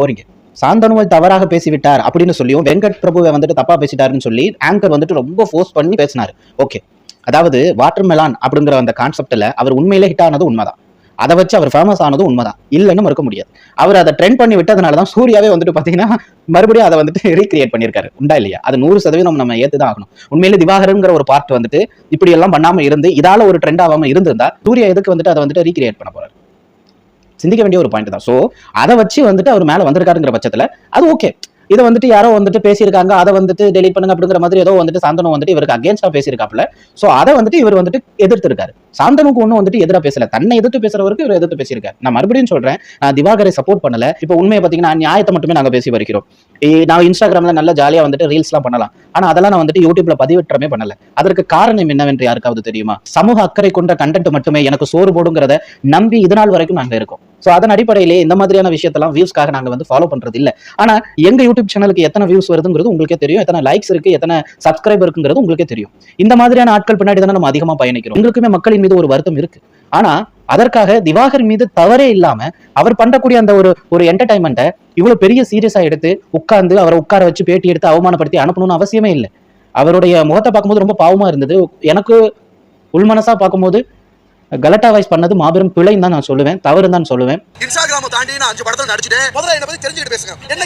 போறீங்க. சாந்தனுவல் தவறாக பேசிவிட்டார் அப்படின்னு சொல்லியும் வெங்கட் பிரபுவை வந்துட்டு தப்பா பேசிட்டாருன்னு சொல்லி ஆங்கர் வந்துட்டு ரொம்ப ஃபோர்ஸ் பண்ணி பேசினாரு. ஓகே அதாவது வாட்டர் மெலான் அப்படிங்கிற அந்த கான்செப்ட்ல அவர் உண்மையிலே ஹிட் ஆனது உண்மைதான். அதை வச்சு அவர் ஃபேமஸ் ஆனதும் உண்மைதான். இல்லைன்னு மறுக்க முடியாது. அவர் அதை ட்ரெண்ட் பண்ணி விட்டதுனால தான் சூர்யாவே வந்துட்டு பாத்தீங்கன்னா மறுபடியும் அதை வந்துட்டு ரீக்ரியேட் பண்ணியிருக்காரு. உண்டா இல்லையா? அது நூறு சதவீதம் நம்ம ஏத்து தான் ஆகணும். உண்மையிலே திவாகரங்கிற ஒரு பார்ட் வந்துட்டு இப்படி எல்லாம் பண்ணாம இருந்து இதால ஒரு ட்ரெண்ட் ஆகாம இருந்திருந்தா சூர்யா எதுக்கு வந்துட்டு அதை வந்துட்டு ரீக்ரியேட் பண்ண போறாரு? சிந்திக்க வேண்டிய ஒரு பாயிண்ட் தான். ஸோ அதை வச்சு வந்துட்டு அவர் மேலே வந்திருக்காருங்கிற பட்சத்தில் அது ஓகே இதை வந்துட்டு யாரோ வந்துட்டு பேசியிருக்காங்க அதை வந்துட்டு டெலிட் பண்ணுங்க அப்படிங்கிற மாதிரி ஏதோ வந்துட்டு சாந்தனு வந்துட்டு இவருக்கு அகேன்ஸ்டாக பேசியிருக்காப்புல. ஸோ அதை வந்துட்டு இவர் வந்துட்டு எதிர்த்திருக்காரு. சாந்தனுக்கு ஒன்றும் வந்துட்டு எதிராக பேசல. தன்னை எதிர்த்து பேசுறவருக்கு இவர் எதிர்த்து பேசியிருக்காரு. நான் மறுபடியும் சொல்றேன் நான் திவாகரை சப்போர்ட் பண்ணல. இப்போ உண்மையை பார்த்தீங்கன்னா நியாயத்தை மட்டுமே நாங்கள் பேசி வருகிறோம். நான் இன்ஸ்டாகிராமில் நல்ல ஜாலியாக வந்துட்டு ரீல்ஸ்லாம் பண்ணலாம். ஆனால் அதெல்லாம் நான் வந்துட்டு யூடியூப்ல பதிவிட்டுறமே பண்ணல. அதற்கு காரணம் என்னவென்று யாருக்காவது தெரியுமா? சமூக அக்கறை கொண்ட கண்டென்ட் மட்டுமே எனக்கு சோறு போடுங்கிறத நம்பி இது நாள் வரைக்கும் நாங்கள் இருக்கோம். ஸோ அதன் அடிப்படையிலே இந்த மாதிரியான விஷயத்தெல்லாம் வியூஸ்க்காக நாங்கள் வந்து ஃபாலோ பண்ணுறது இல்லை. ஆனால் எங்கள் யூடியூப் சேனலுக்கு எத்தனை வியூஸ் வருதுங்கிறது உங்களுக்கே தெரியும். எத்தனை லைக்ஸ் இருக்கு எத்தனை சப்ஸ்கிரைபர் இருக்குங்கிறது உங்களுக்கே தெரியும். இந்த மாதிரியான ஆட்கள் பின்னாடி தானே நம்ம அதிகமாக பயணிக்கிறோம். உங்களுக்குமே மக்களின் மீது ஒரு வருத்தம் இருக்கு. ஆனால் அதற்காக திவாகர் மீது தவறே இல்லாம அவர் பண்ணக்கூடிய அந்த ஒரு ஒரு என்டர்டைன்மெண்ட்டை இவ்வளவு பெரிய சீரியஸா எடுத்து உட்கார்ந்து அவரை உட்கார வச்சு பேட்டி எடுத்து அவமானப்படுத்தி அனுப்பணும்னு அவசியமே இல்லை. அவருடைய முகத்தை பார்க்கும்போது ரொம்ப பாவமா இருந்தது. எனக்கு உள்மனசா பார்க்கும்போது கலட்டா வாய்ஸ் பண்ணது மாபெரும் பிழைன்னு தான் நான் சொல்லுவேன் தவறுன்னு தான் சொல்லுவேன். இன்ஸ்டாகிராம தாண்டி நான் அஞ்சு படத்தில் நடிச்சுட்டேன். முதல்ல என்ன பத்தி தெரிஞ்சுக்கிட்டு பேசுங்க. என்ன